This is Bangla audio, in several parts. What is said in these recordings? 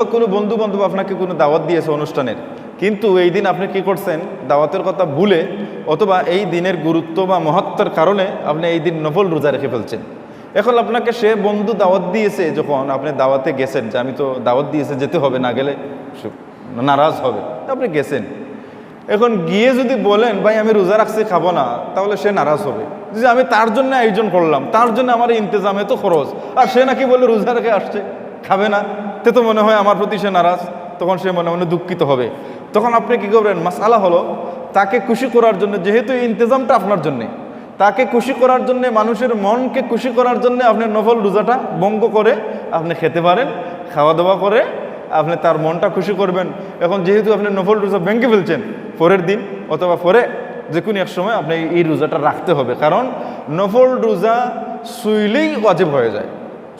কোনো বন্ধু বান্ধব আপনাকে কোনো দাওয়াত দিয়েছে অনুষ্ঠানের? কিন্তু এই দিন আপনি কি করছেন? দাওয়াতের কথা ভুলে অথবা এই দিনের গুরুত্ব বা মহত্বের কারণে আপনি এই দিন নফল রোজা রেখে ফেলছেন। এখন আপনাকে সে বন্ধু দাওয়াত দিয়েছে যখন আপনি দাওয়াতে গেছেন যে আমি তো দাওয়াত দিয়েছে যেতে হবে, না গেলে নারাজ হবে আপনি গেছেন। এখন গিয়ে যদি বলেন, ভাই, আমি রোজা রাখছি, খাব না তাহলে সে নারাজ হবে। যে আমি তার জন্য আয়োজন করলাম, তার জন্য আমার ইন্তজামে এত খরচ, আর সে নাকি বলে রোজা রেখে আসছে। খাবে না। তে তো মনে হয় আমার প্রতি সে নারাজ। তখন সে মনে মনে দুঃখিত হবে। তখন আপনি কি করবেন? মাসালা হলো, তাকে খুশি করার জন্য, যেহেতু এই ইন্তজামটা আপনার জন্যে, তাকে খুশি করার জন্য, মানুষের মনকে খুশি করার জন্য আপনি নফল রোজাটা বঙ্গ করে আপনি খেতে পারেন খাওয়া দাওয়া করে আপনি তার মনটা খুশি করবেন। এখন যেহেতু আপনি নফল রোজা ভেঙে ফেলছেন, পরের দিন অথবা পরে যে কোনো এক সময় আপনি এই রোজাটা রাখতে হবে। কারণ নফল রোজা শুইলেই অজেব হয়ে যায়।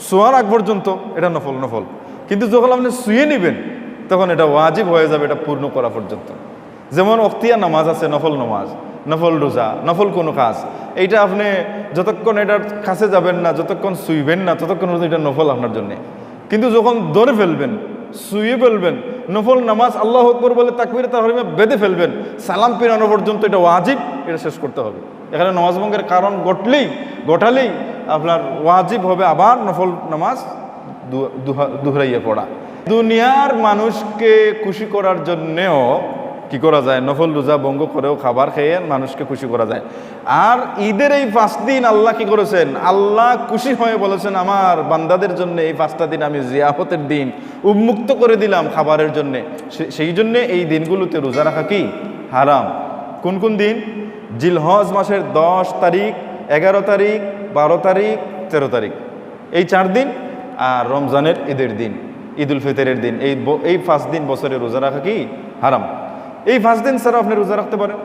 শোয়ার আগ পর্যন্ত এটা নফল নফল। কিন্তু যখন আপনি শুয়ে নেবেন, তখন এটা ওয়াজিব হয়ে যাবে এটা পূর্ণ করা পর্যন্ত। যেমন অক্তিয়া নামাজ আছে, নফল নামাজ, নফল রোজা, নফল কোনো কাজ। এইটা আপনি যতক্ষণ এটার কাছে যাবেন না, যতক্ষণ শুইবেন না, ততক্ষণ এটা নফল আপনার জন্য। কিন্তু যখন ধরে ফেলবেন, শুয়ে ফেলবেন, নফল নামাজ আল্লাহ আকবর বলে তাকবির তাহরিমে বেঁধে ফেলবেন, সালাম পেরানো পর্যন্ত এটা ওয়াজিব, এটা শেষ করতে হবে। এখানে নামাজ ভঙ্গের কারণ ঘটলেই, ঘটালেই আপনার ওয়াজিব হবে আবার নফল নামাজ দুহরাইয়ে পড়া। দুনিয়ার মানুষকে খুশি করার জন্যেও কি করা যায়? নফল রোজা বঙ্গ করেও খাবার খেয়ে মানুষকে খুশি করা যায়। আর ঈদের এই পাঁচ দিন আল্লাহ কি করেছেন? আল্লাহ খুশি হয়ে বলেছেন, আমার বান্দাদের জন্য এই পাঁচটা দিন আমি জিয়াফতের দিন উন্মুক্ত করে দিলাম খাবারের জন্যে। সেই জন্যে এই দিনগুলোতে রোজা রাখা কি? হারাম। কোন কোন দিন? জিলহজ মাসের দশ তারিখ, এগারো তারিখ বারো তারিখ, তেরো তারিখ। এই চার দিন আর রমজানের ঈদের দিন ঈদ উল ফিতরের দিন। এই এই পাঁচ দিন বছরে রোজা রাখা কি? হারাম। এই পাঁচ দিন স্যার আপনি রোজা রাখতে পারেন।